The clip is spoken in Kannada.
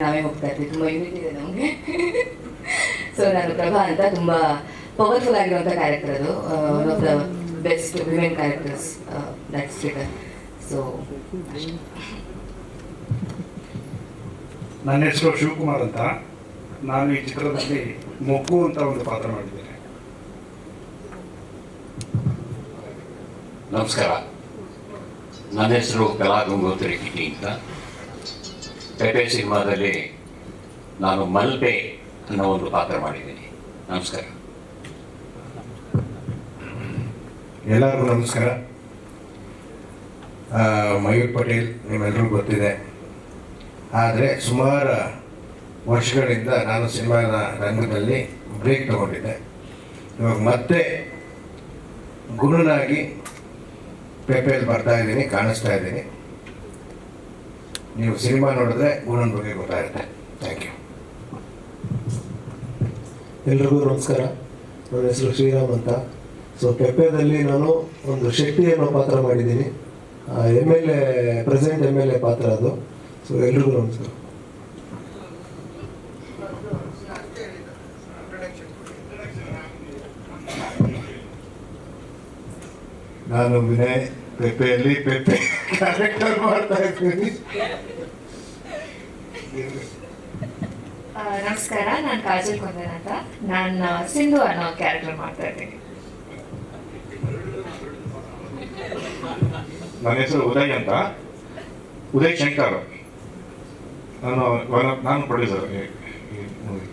ನಾವೇ ಹೋಗ್ತಾ ಇದ್ವಿ. ತುಂಬ ಯೂನಿಟ್ ಇದೆ ನಮಗೆ. ಸೊ ನಾನು ಪ್ರಭಾ ಅಂತ ತುಂಬ ಪವರ್ಫುಲ್ ಆಗಿರುವಂಥ ಕ್ಯಾರೆಕ್ಟರ್ ಅದು. One of the best women characters that stator so ನನ್ನ ಹೆಸರು ಶಿವಕುಮಾರ್ ಅಂತ. ನಾನು ಈ ಚಿತ್ರದಲ್ಲಿ ಮೊಗ್ಗು ಅಂತ ಒಂದು ಪಾತ್ರ ಮಾಡಿದ್ದೇನೆ. ನಮಸ್ಕಾರ. ನನ್ನ ಹೆಸರು ಕಲಾ ಗಂಗೋತ್ರಿ ಕಿಟ್ಟಿ ಅಂತ. ಪೇಟೆ ಸಿನಿಮಾದಲ್ಲಿ ನಾನು ಮಲ್ಪೆ ಅನ್ನೋ ಒಂದು ಪಾತ್ರ ಮಾಡಿದ್ದೀನಿ. ನಮಸ್ಕಾರ. ಎಲ್ಲರಿಗೂ ನಮಸ್ಕಾರ. ಮಯೂರ್ ಪಟೇಲ್ ನಿಮ್ಮೆಲ್ಲರಿಗೂ ಗೊತ್ತಿದೆ. ಆದರೆ ಸುಮಾರು ವರ್ಷಗಳಿಂದ ನಾನು ಸಿನಿಮಾದ ರಂಗದಲ್ಲಿ ಬ್ರೇಕ್ ತಗೊಂಡಿದ್ದೆ. ಇವಾಗ ಮತ್ತೆ ಗುಣನಾಗಿ ಪೇಪೆಯಲ್ಲಿ ಬರ್ತಾ ಇದ್ದೀನಿ, ಕಾಣಿಸ್ತಾ ಇದ್ದೀನಿ. ನೀವು ಸಿನಿಮಾ ನೋಡಿದ್ರೆ ಗುಣನ ಬಗ್ಗೆ ಗೊತ್ತಾಗುತ್ತೆ. ಥ್ಯಾಂಕ್ ಯು ಎಲ್ರಿಗೂ ನಮಸ್ಕಾರ. ನನ್ನ ಹೆಸರು ಶ್ರೀರಾಮ್ ಅಂತ. ಸೊ ಪೆಪ್ಪೆದಲ್ಲಿ ನಾನು ಒಂದು ಶೆಟ್ಟಿ ಅನ್ನೋ ಪಾತ್ರ ಮಾಡಿದ್ದೀನಿ. M L A present M L A ಪಾತ್ರ ಅದು. ಸೊ ಎಲ್ರಿಗೂ ನಮಸ್ಕಾರ. ನಾನು ವಿನಯ್. ಪೆಪೆಯಲ್ಲಿ ಪೆಪೆ ಕ್ಯಾರೆಕ್ಟರ್ ಮಾಡ್ತಾ ಇದ್ದೀನಿ ನಮಸ್ಕಾರ ನಾನು ಕಾಜಲ್ ಕುಂದನ್ ಅಂತ. ನಾನು ಸಿಂಧು ಅನ್ನೋ ಕ್ಯಾರೆಕ್ಟರ್ ಮಾಡ್ತಾ ಇದ್ದೀನಿ. ನನ್ನ ಹೆಸರು ಉದಯ್ ಅಂತ. ಉದಯ್ ಶಂಕರ್. ನಾನು ನಾನು ಪ್ರೊಡ್ಯೂಸರ್ ಈ ಮೂವಿ